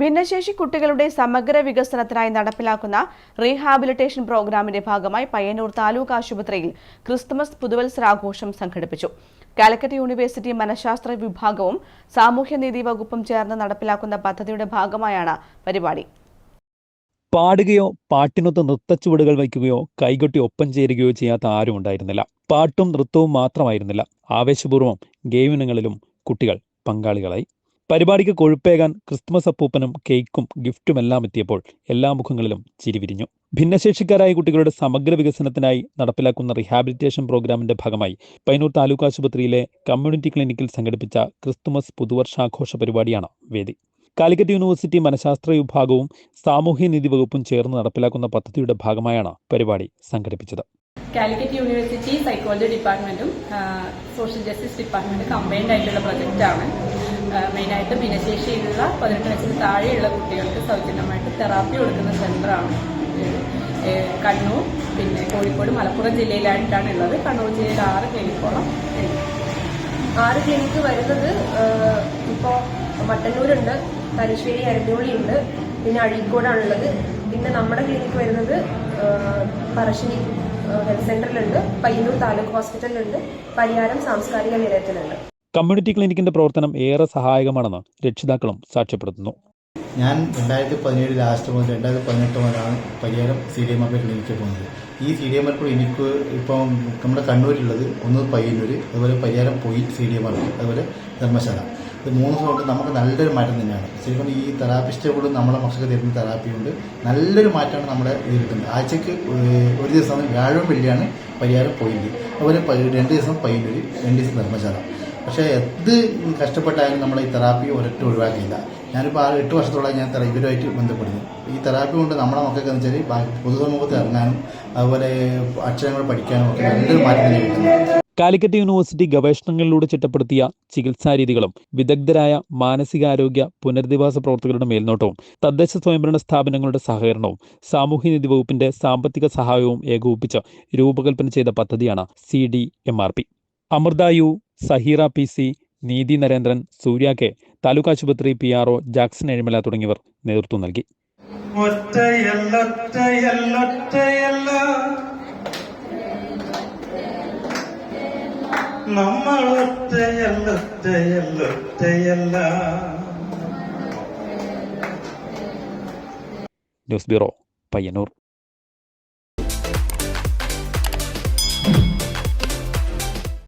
ഭിന്നശേഷി കുട്ടികളുടെ സമഗ്ര വികസനത്തിനായി നടപ്പിലാക്കുന്ന റീഹാബിലിറ്റേഷൻ പ്രോഗ്രാമിന്റെ ഭാഗമായി പയ്യന്നൂർ താലൂക്ക് ആശുപത്രിയിൽ ക്രിസ്തുമസ് പുതുവത്സരാഘോഷം സംഘടിപ്പിച്ചു. കാലിക്കറ്റ് യൂണിവേഴ്സിറ്റി മനഃശാസ്ത്ര വിഭാഗവും സാമൂഹ്യനീതി വകുപ്പും ചേർന്ന് നടപ്പിലാക്കുന്ന പദ്ധതിയുടെ ഭാഗമായാണ് പരിപാടി. പാടുകയോ പാട്ടിനൊത്ത് നൃത്തച്ചുവടുകൾ വയ്ക്കുകയോ കൈകൊട്ടി ഒപ്പം ചേരുകയോ ചെയ്യാത്ത ആരും ഉണ്ടായിരുന്നില്ല. പാട്ടും നൃത്തവും മാത്രമായിരുന്നില്ല. ആവേശപൂർവം ഗെയിമിനങ്ങളിലും കുട്ടികൾ പങ്കാളികളായി. പരിപാടിക്ക് കൊഴുപ്പേകാൻ ക്രിസ്മസ് അപ്പൂപ്പനും കേക്കും ഗിഫ്റ്റും എല്ലാം എത്തിയപ്പോൾ എല്ലാ മുഖങ്ങളിലും ചിരിവിരിഞ്ഞു ഭിന്നശേഷിക്കാരായ കുട്ടികളുടെ സമഗ്ര വികസനത്തിനായി നടപ്പിലാക്കുന്ന റീഹാബിലിറ്റേഷൻ പ്രോഗ്രാമിന്റെ ഭാഗമായി പൈനൂർ താലൂക്ക് ആശുപത്രിയിലെ കമ്മ്യൂണിറ്റി ക്ലിനിക്കിൽ സംഘടിപ്പിച്ച ക്രിസ്തുമസ് പുതുവർഷാഘോഷ പരിപാടിയാണ് വേദി. കാലിക്കറ്റ് യൂണിവേഴ്സിറ്റി മനഃശാസ്ത്ര വിഭാഗവും സാമൂഹ്യനീതി വകുപ്പും ചേർന്ന് നടപ്പിലാക്കുന്ന പദ്ധതിയുടെ ഭാഗമായാണ് പരിപാടി സംഘടിപ്പിച്ചത്. കാലിക്കറ്റ് യൂണിവേഴ്സിറ്റി സൈക്കോളജി ഡിപ്പാർട്ട്മെന്റും സോഷ്യൽ ജസ്റ്റിസ് ഡിപ്പാർട്ട്മെന്റും കമ്പൈൻഡ് ആയിട്ടുള്ള പ്രൊജക്റ്റാണ് മെയിനായിട്ട് ഭിന്നശേഷിയിലുള്ള പതിനെട്ട് വയസ്സിന് താഴെയുള്ള കുട്ടികൾക്ക് സൗജന്യമായിട്ട് തെറാപ്പി കൊടുക്കുന്ന സെന്ററാണ് കണ്ണൂർ പിന്നെ കോഴിക്കോട് മലപ്പുറം ജില്ലയിലായിട്ടാണ് ഉള്ളത്. കണ്ണൂർ ജില്ലയിൽ ആറ് ക്ലിനിക്കോളം ആറ് ക്ലിനിക്ക് വരുന്നത് ഇപ്പോൾ മട്ടന്നൂരുണ്ട് തലശ്ശേരി അരഞ്ഞോളിയുണ്ട് പിന്നെ അഴീക്കോടാണുള്ളത്. പിന്നെ നമ്മുടെ ക്ലിനിക്ക് വരുന്നത് പറശ്ശിനി. ഹെൽത്ത് സെന്ററിലുണ്ട് പയ്യന്നൂർ താലൂക്ക് ഹോസ്പിറ്റലിലുണ്ട് പരിയാരം സാംസ്കാരിക നിലയത്തിലുണ്ട്. കമ്മ്യൂണിറ്റി ക്ലിനിക്കിന്റെ പ്രവർത്തനം ഏറെ സഹായകമാണെന്ന് രക്ഷിതാക്കളും സാക്ഷ്യപ്പെടുത്തുന്നു. ഞാൻ രണ്ടായിരത്തി പതിനേഴ് ലാസ്റ്റ് മുതൽ രണ്ടായിരത്തി പതിനെട്ട് മുതലാണ് Pariyaram C D M R ക്ലിനിക്കിൽ പോകുന്നത്. ഈ C D M R clinic ഇപ്പം നമ്മുടെ കണ്ണൂരിലുള്ളത് ഒന്ന് പയ്യന്നൂർ അതുപോലെ പരിയാരം പോയി സി ഡി എം ആർ അതുപോലെ ധർമ്മശാല. ഇത് മൂന്ന് ദിവസം കൊണ്ട് നമുക്ക് നല്ലൊരു മാറ്റം തന്നെയാണ്. ശരിക്കും ഈ തെറാപ്പിസ്റ്റുകളും നമ്മളെ മക്കൾക്ക് തരുന്ന തെറാപ്പി കൊണ്ട് നല്ലൊരു മാറ്റമാണ് നമ്മുടെ ഇത് കിട്ടുന്നത്. ആഴ്ചക്ക് ഒരു- ദിവസം വ്യാഴം വെള്ളിയാണ് പരിഹാരം പോയിന്റ്. അതുപോലെ രണ്ട് ദിവസം പയ്യന്നൂർ രണ്ട് ദിവസം ധർമ്മശാല. പക്ഷേ എന്ത് കഷ്ടപ്പെട്ടാലും നമ്മൾ ഈ തെറാപ്പി ഒരൊറ്റ ഒഴിവാക്കിയില്ല. ഞാനിപ്പോൾ ആ എട്ട് വർഷത്തോളം ഞാൻ ഇവരുമായിട്ട് ബന്ധപ്പെടുന്നു. ഈ തെറാപ്പി കൊണ്ട് നമ്മളെ മക്കൾക്ക് എന്ന് വെച്ചാൽ പൊതുസമൂഹത്തിൽ ഇറങ്ങാനും അതുപോലെ അക്ഷരങ്ങൾ പഠിക്കാനും ഒക്കെ നല്ലൊരു മാറ്റം തന്നെ കിട്ടുന്നു. കാലിക്കറ്റ് യൂണിവേഴ്സിറ്റി ഗവേഷണങ്ങളിലൂടെ ചിട്ടപ്പെടുത്തിയ ചികിത്സാ രീതികളും വിദഗ്ധരായ മാനസികാരോഗ്യ പുനരധിവാസ പ്രവർത്തകരുടെ മേൽനോട്ടവും തദ്ദേശ സ്വയംഭരണ സ്ഥാപനങ്ങളുടെ സഹകരണവും സാമൂഹ്യനീതി വകുപ്പിന്റെ സാമ്പത്തിക സഹായവും ഏകോപിപ്പിച്ച് രൂപകൽപ്പന ചെയ്ത പദ്ധതിയാണ് C D M R P. Amrithayu Saheera P C Neethi Narendran Surya K taluk ആശുപത്രി P R O Jackson Ezhimala തുടങ്ങിയവർ നേതൃത്വം നൽകി. ഒറ്റയല്ലൊറ്റയല്ലൊറ്റയല്ല നമ്മൾ ഒറ്റയല്ലൊറ്റയല്ലൊറ്റയല്ല ന്യൂസ് ബ്യൂറോ പയ്യന്നൂർ.